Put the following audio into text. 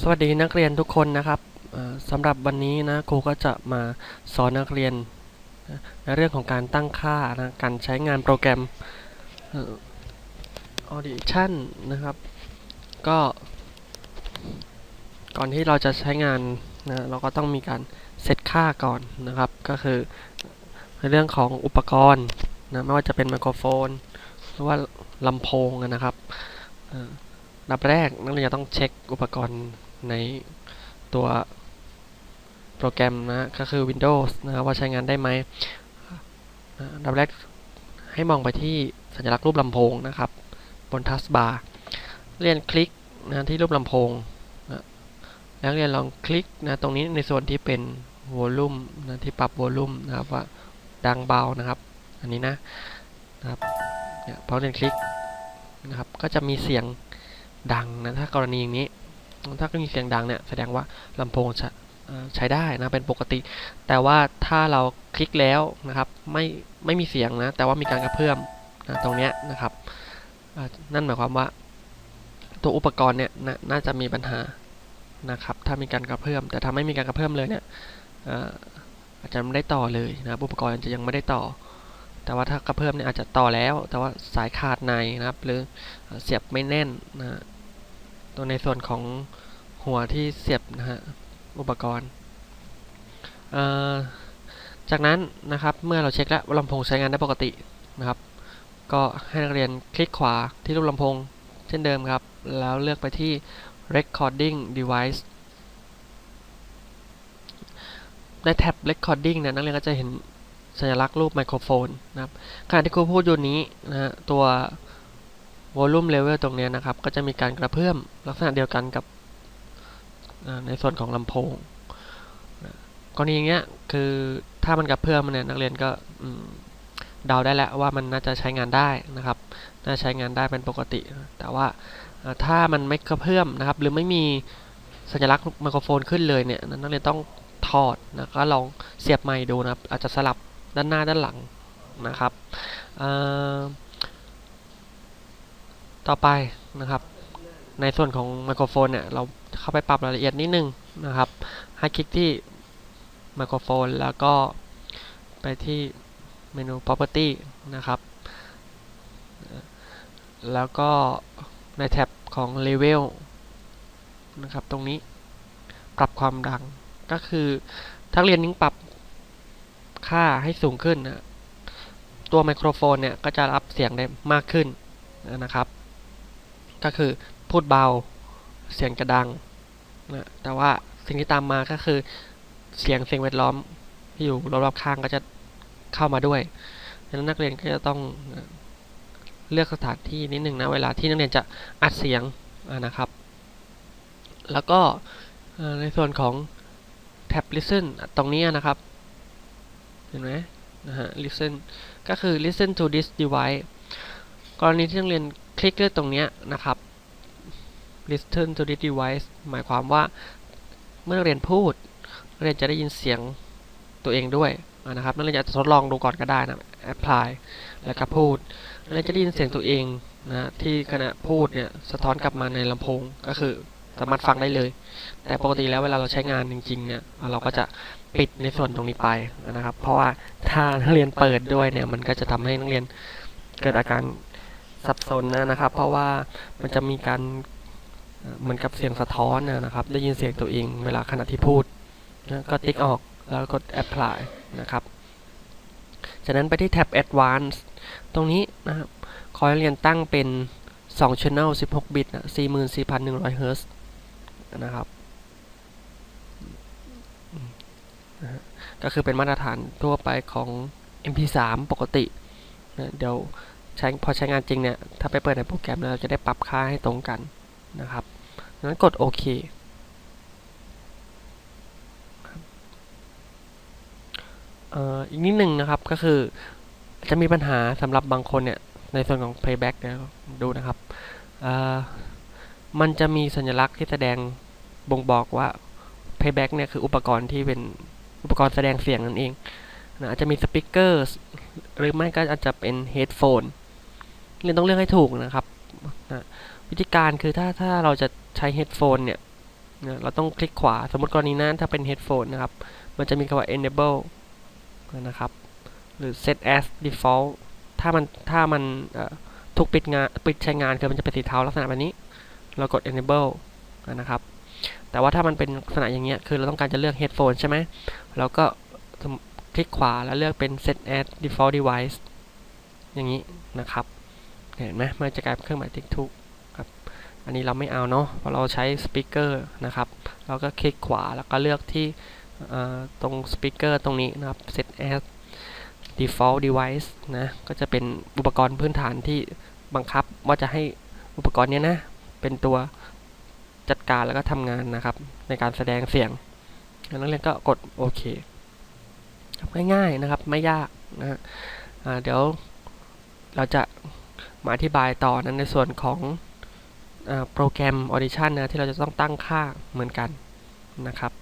สวัสดีนักเรียนทุกคนนะครับสำหรับวันนี้นะครูก็จะมาสอนนักเรียนในเรื่องของการตั้งค่านะการใช้งานโปรแกรม Audition นะครับ ก็ก่อนที่เราจะใช้งานนะเราก็ต้องมีการเซตค่าก่อนนะครับ ก็คือในเรื่องของอุปกรณ์นะไม่ว่าจะเป็นไมโครโฟน หรือว่าลำโพงนะครับ ดับแรกนักเรียนจะต้องเช็คอุปกรณ์ในตัวโปรแกรมนะก็คือ Windows นะครับว่าใช้งานได้ไหมดับแรกให้มองไปที่สัญลักษณ์รูปลำโพงนะครับ บนทัสบาร์เรียนคลิกนะที่รูปลำโพงนะแล้วเรียนลองคลิกนะตรงนี้ในส่วนที่เป็นวอลลุ่มนะที่ปรับวอลลุ่มนะครับว่าดังเบานะครับ อันนี้นะนะครับเนี่ยพอเรียนคลิกนะครับก็จะมีเสียง ดังนะถ้ากรณีอย่างนี้ ถ้ามีเสียงดังเนี่ยแสดงว่าลำโพงใช้ได้นะเป็นปกติ แต่ว่าถ้าเราคลิกแล้วนะครับไม่ไม่มีเสียงนะ แต่ว่ามีการกระเพื่อมนะตรงเนี้ยนะครับนั่นหมายความว่า ตัวอุปกรณ์เนี่ยน,น่าจะมีปัญหานะครับถ้ามีการกระเพื่อม แต่ถ้าไม่มีการกระเพื่อมเลยเนี่ยอาจจะไม่ได้ต่อเลยนะอุปกรณ์จะยังไม่ได้ต่อ แต่ว่าถ้ากระเพื่อมเนี่ยอาจจะต่อแล้ว แต่ว่าสายขาดในนะครับ หรือเสียบไม่แน่นนะ ตัวในส่วนของหัวที่เสียบนะฮะอุปกรณ์ จากนั้นนะครับเมื่อเราเช็คแล้วว่าลำโพงใช้งานได้ปกตินะครับ ก็ให้นักเรียนคลิกขวาที่รูปลำโพงเช่นเดิมครับ แล้วเลือกไปที่ recording device ในแท็บ recording เนี่ยนักเรียนก็จะเห็นสัญลักษณ์รูปไมโครโฟนนะครับขณะที่ครูพูดอยู่นี้นะฮะตัว volume level ตรงนี้นะครับ ก็จะมีการกระเพื่อมลักษณะเดียวกันกับในส่วนของลำโพงกรณีอย่างเงี้ยคือถ้ามันกระเพื่อมเนี่ยนักเรียนก็เดาได้แล้วว่ามันน่าจะใช้งานได้นะครับ น่าใช้งานได้เป็นปกติ แต่ว่าถ้ามันไม่กระเพื่อมนะครับ หรือไม่มีสัญลักษณ์ไมโครโฟนขึ้นเลยเนี่ยนักเรียนต้องถอดนะก็ลองเสียบไมค์ดูนะครับ อาจจะสลับด้านหน้าด้านหลังนะครับอ่า ต่อไปนะครับ ในส่วนของไมโครโฟนเนี่ยเราเข้าไปปรับรายละเอียดนิดนึงนะครับ ให้คลิกที่ไมโครโฟนแล้วก็ไปที่เมนู property นะครับ แล้วก็ในแท็บของ level นะครับ ตรงนี้ปรับความดัง ก็คือถ้าเรียนยิ่งปรับค่าให้สูงขึ้นนะตัวไมโครโฟนเนี่ย ก็จะรับเสียงได้มากขึ้นนะครับ ก็คือพูดเบาเสียงจะดังนะแต่ว่าสิ่งที่ตามมาก็คือเสียงเสิ่งแวดล้อมที่อยู่รอบๆข้างก็จะเข้ามาด้วยดังนั้นนักเรียนก็จะต้องเลือกสถานที่นิดหนึ่งนะเวลาที่นักเรียนจะอัดเสียงะนะครับ แล้วก็ในส่วนของแท็บ listen ตรงนี้นะครับ เห็นไหมนะฮะ listen ก็คือ listen to this device กรณีที่นักเรียน คลิกเลือกตรงนี้นะครับ listen to this device หมายความว่าเมื่อนักเรียนพูดเรียนจะได้ยินเสียงตัวเองด้วยนะครับนักเรียนจะทดลองดูก่อนก็ได้นะ apply แล้วก็พูดนักเรียนจะได้ยินเสียงตัวเองนะที่ขณะพูดเนี่ยสะท้อนกลับมาในลำโพงก็คือสามารถฟังได้เลย แต่ปกติแล้วเวลาเราใช้งานจริงๆเนี่ยเราก็จะปิดในส่วนตรงนี้ไปนะครับ เพราะว่าถ้านักเรียนเปิดด้วยเนี่ยมันก็จะทำให้นักเรียนเกิดอาการ สับสนนะนะครับ เพราะว่ามันจะมีการเหมือนกับเสียงสะท้อนนะครับ ได้ยินเสียงตัวเองเวลาขณะที่พูดนะก็ติ๊กออกแล้วกด apply นะครับ จากนั้นไปที่แท็บ advanced ตรงนี้นะครับขอให้เรียนตั้งเป็น 2 channel 16 บิตนะ44,100 Hz นะครับนะฮะก็คือเป็นมาตรฐานทั่วไปของ MP3 ปกตินะเดี๋ยว ใช้พอใช้งานจริงเนี่ย ถ้าไปเปิดในโปรแกรมแล้วเราจะได้ปรับค่าให้ตรงกันนะครับดังนั้นกดโอเคอีกนิดหนึ่งนะครับก็คือจะมีปัญหาสำหรับบางคนเนี่ย ในส่วนของ playback เนี่ยดูนะครับ มันจะมีสัญลักษณ์ที่แสดงบ่งบอกว่า playback เนี่ยคืออุปกรณ์ที่เป็นอุปกรณ์แสดงเสียงนั่นเองนะอาจจะมีสปีกเกอร์หรือไม่ก็อาจจะเป็น headphone เรียนต้องเลือกให้ถูกนะครับนะวิธีการคือถ้าถ้าเราจะใช้ headphone เนี่ยนะเราต้องคลิกขวาสมมติกรณีนั้นถ้าเป็น headphone นะครับ มันจะมีคำว่า enable นะครับ หรือ set as default ถ้ามันถ้ามันเอ่อถูกปิดงานปิดใช้งานคือมันจะเป็นสีเทาลักษณะแบบนี้ เรากด enable นะครับ แต่ว่าถ้ามันเป็นลักษณะอย่างเงี้ยคือเราต้องการจะเลือก headphone ใช่ไหมเราก็คลิกขวาแล้วเลือกเป็น set as default device อย่างนี้นะครับ เห็นไหมมันจะกลายเป็นเครื่องหมายติ๊กถูกครับอันนี้เราไม่เอาเนาะเพราะเราใช้สปีกเกอร์นะครับเราก็คลิกขวาแล้วก็เลือกที่ตรงสปีกเกอร์ตรงนี้นะครับ set as default device นะก็จะเป็นอุปกรณ์พื้นฐานที่บังคับว่าจะให้อุปกรณ์เนี้ยนะ เป็นตัวจัดการแล้วก็ทำงานนะครับ ในการแสดงเสียงนักเรียนก็กดโอเคง่ายๆนะครับไม่ยากนะฮะเดี๋ยวเราจะ มาอธิบายต่อนั้นในส่วนของอโปรแกรม Audition นะที่เราจะต้องตั้งค่าเหมือนกันนะครับ